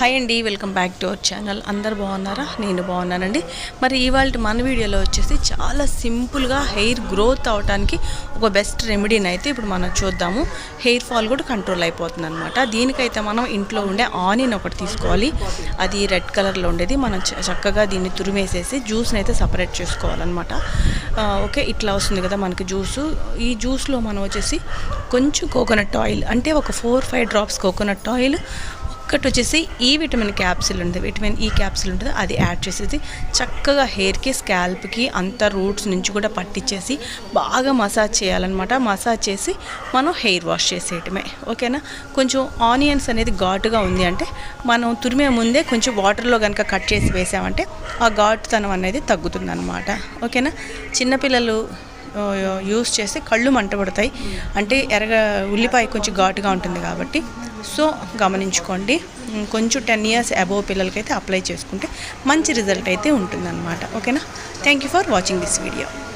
Hi అండి welcome back to our channel అందరు బాగున్నారా? నేను బాగున్నానండి. మరి ఇవాళ మన వీడియోలో వచ్చేసి చాలా సింపుల్గా హెయిర్ గ్రోత్ అవడానికి ఒక బెస్ట్ రెమెడీని అయితే ఇప్పుడు మనం చూద్దాము. హెయిర్ ఫాల్ కూడా కంట్రోల్ అయిపోతుంది అనమాట దీనికైతే మనం ఇంట్లో ఉండే ఆనియన్ ఒకటి తీసుకోవాలి. అది రెడ్ కలర్లో ఉండేది. మనం చ- చక్కగా దీన్ని తురిమేసేసి జ్యూస్ని అయితే సపరేట్ చేసుకోవాలన్నమాట. ఓకే ఇట్లా వస్తుంది కదా మనకి జ్యూసు ఈ జ్యూస్లో మనం వచ్చేసి కొంచెం కోకోనట్ ఆయిల్ అంటే ఒక four five drops coconut oil ఇంకొకటి వచ్చేసి ఈ విటమిన్ క్యాప్సిల్ ఉంటుంది. విటమిన్ ఈ క్యాప్సిల్ ఉంటుంది. అది యాడ్ చేసేసి చక్కగా హెయిర్కి స్కాల్ప్కి అంత రూట్స్ నుంచి కూడా పట్టించేసి బాగా మసాజ్ చేయాలన్నమాట. మసాజ్ చేసి మనం హెయిర్ వాష్ చేసేయటమే. ఓకేనా? కొంచెం ఆనియన్స్ అనేది ఘాటుగా ఉంది అంటే మనం తురిమే ముందే కొంచెం వాటర్లో కనుక కట్ చేసి వేసామంటే ఆ ఘాటుతనం అనేది తగ్గుతుంది ఓకేనా? చిన్నపిల్లలు యూస్ చేస్తే కళ్ళు మంటపడతాయి అంటే ఎర్రగ ఉల్లిపాయ కొంచెం ఘాటుగా ఉంటుంది కాబట్టి. సో గమనించుకోండి. కొంచెం టెన్ ఇయర్స్ అబోవ్ పిల్లలకైతే అప్లై చేసుకుంటే మంచి రిజల్ట్ అయితే ఉంటుందన్నమాట. ఓకేనా thank you for watching this video